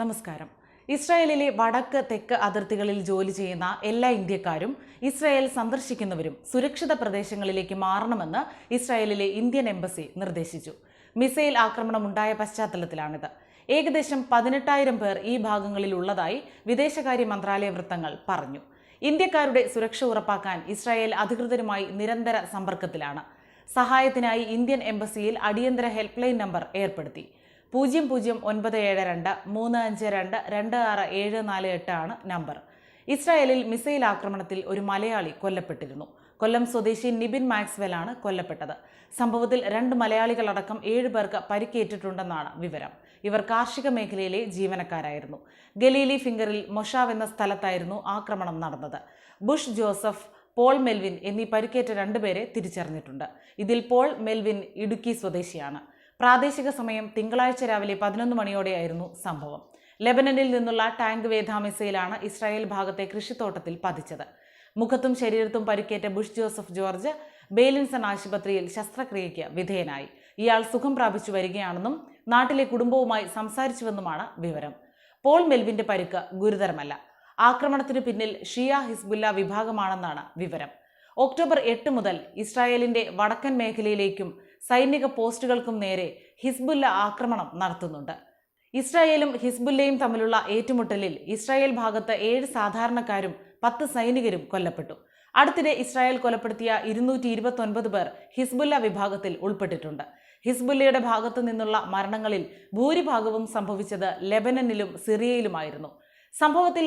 നമസ്കാരം. ഇസ്രായേലിലെ വടക്ക് തെക്ക് അതിർത്തികളിൽ ജോലി ചെയ്യുന്ന എല്ലാ ഇന്ത്യക്കാരും ഇസ്രായേൽ സന്ദർശിക്കുന്നവരും സുരക്ഷിത പ്രദേശങ്ങളിലേക്ക് മാറണമെന്ന് ഇസ്രായേലിലെ ഇന്ത്യൻ എംബസി നിർദ്ദേശിച്ചു. മിസൈൽ ആക്രമണം ഉണ്ടായ പശ്ചാത്തലത്തിലാണിത്. ഏകദേശം പതിനെട്ടായിരം പേർ ഈ ഭാഗങ്ങളിൽ ഉള്ളതായി വിദേശകാര്യ മന്ത്രാലയ വൃത്തങ്ങൾ പറഞ്ഞു. ഇന്ത്യക്കാരുടെ സുരക്ഷ ഉറപ്പാക്കാൻ ഇസ്രായേൽ അധികൃതരുമായി നിരന്തര സമ്പർക്കത്തിലാണ്. സഹായത്തിനായി ഇന്ത്യൻ എംബസിയിൽ അടിയന്തര ഹെൽപ്പ് ലൈൻ നമ്പർ ഏർപ്പെടുത്തി. പൂജ്യം പൂജ്യം ഒൻപത് ഏഴ് രണ്ട് മൂന്ന് അഞ്ച് രണ്ട് രണ്ട് ആറ് ഏഴ് നാല് എട്ട് ആണ് നമ്പർ. ഇസ്രായേലിൽ മിസൈൽ ആക്രമണത്തിൽ ഒരു മലയാളി കൊല്ലപ്പെട്ടിരുന്നു. കൊല്ലം സ്വദേശി നിബിൻ മാക്സ്വെൽ ആണ് കൊല്ലപ്പെട്ടത്. സംഭവത്തിൽ രണ്ട് മലയാളികളടക്കം ഏഴ് പേർക്ക് പരിക്കേറ്റിട്ടുണ്ടെന്നാണ് വിവരം. ഇവർ കാർഷിക മേഖലയിലെ ജീവനക്കാരായിരുന്നു. ഗലീലി ഫിംഗറിൽ മൊഷാവ് എന്ന സ്ഥലത്തായിരുന്നു ആക്രമണം നടന്നത്. ബുഷ് ജോസഫ് പോൾ മെൽവിൻ എന്നീ പരിക്കേറ്റ രണ്ടുപേരെ തിരിച്ചറിഞ്ഞിട്ടുണ്ട്. ഇതിൽ പോൾ മെൽവിൻ ഇടുക്കി സ്വദേശിയാണ്. പ്രാദേശിക സമയം തിങ്കളാഴ്ച രാവിലെ പതിനൊന്ന് മണിയോടെയായിരുന്നു സംഭവം. ലെബനനിൽ നിന്നുള്ള ടാങ്ക് വേധ മിസൈലാണ് ഇസ്രായേൽ ഭാഗത്തെ കൃഷിത്തോട്ടത്തിൽ പതിച്ചത്. മുഖത്തും ശരീരത്തും പരിക്കേറ്റ ബുഷ് ജോസഫ് ജോർജ് ബേലിൻസൺ ആശുപത്രിയിൽ ശസ്ത്രക്രിയയ്ക്ക് വിധേയനായി. ഇയാൾ സുഖം പ്രാപിച്ചു വരികയാണെന്നും നാട്ടിലെ കുടുംബവുമായി സംസാരിച്ചുവെന്നുമാണ് വിവരം. പോൾ മെൽവിന്റെ പരിക്ക് ഗുരുതരമല്ല. ആക്രമണത്തിന് പിന്നിൽ ഷിയ ഹിസ്ബുല്ല വിഭാഗമാണെന്നാണ് വിവരം. ഒക്ടോബർ എട്ട് മുതൽ ഇസ്രായേലിന്റെ വടക്കൻ മേഖലയിലേക്കും സൈനിക പോസ്റ്റുകൾക്കും നേരെ ഹിസ്ബുല്ല ആക്രമണം നടത്തുന്നുണ്ട്. ഇസ്രായേലും ഹിസ്ബുല്ലയും തമ്മിലുള്ള ഏറ്റുമുട്ടലിൽ ഇസ്രായേൽ ഭാഗത്ത് ഏഴ് സാധാരണക്കാരും പത്ത് സൈനികരും കൊല്ലപ്പെട്ടു. അടുത്തിടെ ഇസ്രായേൽ കൊലപ്പെടുത്തിയ ഇരുന്നൂറ്റി ഇരുപത്തൊൻപത് പേർ ഹിസ്ബുല്ല വിഭാഗത്തിൽ ഉൾപ്പെട്ടിട്ടുണ്ട്. ഹിസ്ബുല്ലയുടെ ഭാഗത്തു നിന്നുള്ള മരണങ്ങളിൽ ഭൂരിഭാഗവും സംഭവിച്ചത് ലെബനനിലും സിറിയയിലുമായിരുന്നു. സംഭവത്തിൽ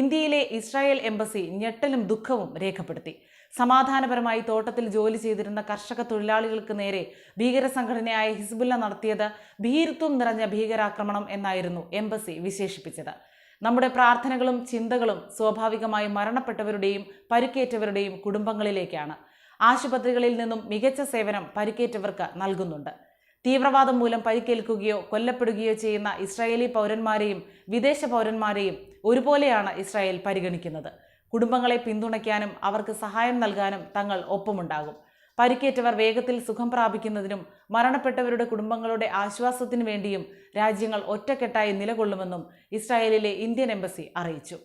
ഇന്ത്യയിലെ ഇസ്രായേൽ എംബസി ഞെട്ടലും ദുഃഖവും രേഖപ്പെടുത്തി. സമാധാനപരമായി തോട്ടത്തിൽ ജോലി ചെയ്തിരുന്ന കർഷക തൊഴിലാളികൾക്ക് നേരെ ഭീകര സംഘടനയായ ഹിസ്ബുല്ല നടത്തിയത് ഭീരുത്വം നിറഞ്ഞ ഭീകരാക്രമണം എന്നായിരുന്നു എംബസി വിശേഷിപ്പിച്ചത്. നമ്മുടെ പ്രാർത്ഥനകളും ചിന്തകളും സ്വാഭാവികമായി മരണപ്പെട്ടവരുടെയും പരിക്കേറ്റവരുടെയും കുടുംബങ്ങളിലേക്കാണ്. ആശുപത്രികളിൽ നിന്നും മികച്ച സേവനം പരിക്കേറ്റവർക്ക് നൽകുന്നുണ്ട്. തീവ്രവാദം മൂലം പരിക്കേൽക്കുകയോ കൊല്ലപ്പെടുകയോ ചെയ്യുന്ന ഇസ്രായേലി പൗരന്മാരെയും വിദേശ പൗരന്മാരെയും ഒരുപോലെയാണ് ഇസ്രായേൽ പരിഗണിക്കുന്നത്. കുടുംബങ്ങളെ പിന്തുണയ്ക്കാനും അവർക്ക് സഹായം നൽകാനും തങ്ങൾ ഒപ്പമുണ്ടാകും. പരിക്കേറ്റവർ വേഗത്തിൽ സുഖം പ്രാപിക്കുന്നതിനും മരണപ്പെട്ടവരുടെ കുടുംബങ്ങളുടെ ആശ്വാസത്തിനു വേണ്ടിയും രാജ്യങ്ങൾ ഒറ്റക്കെട്ടായി നിലകൊള്ളുമെന്നും ഇസ്രായേലിലെ ഇന്ത്യൻ എംബസി അറിയിച്ചു.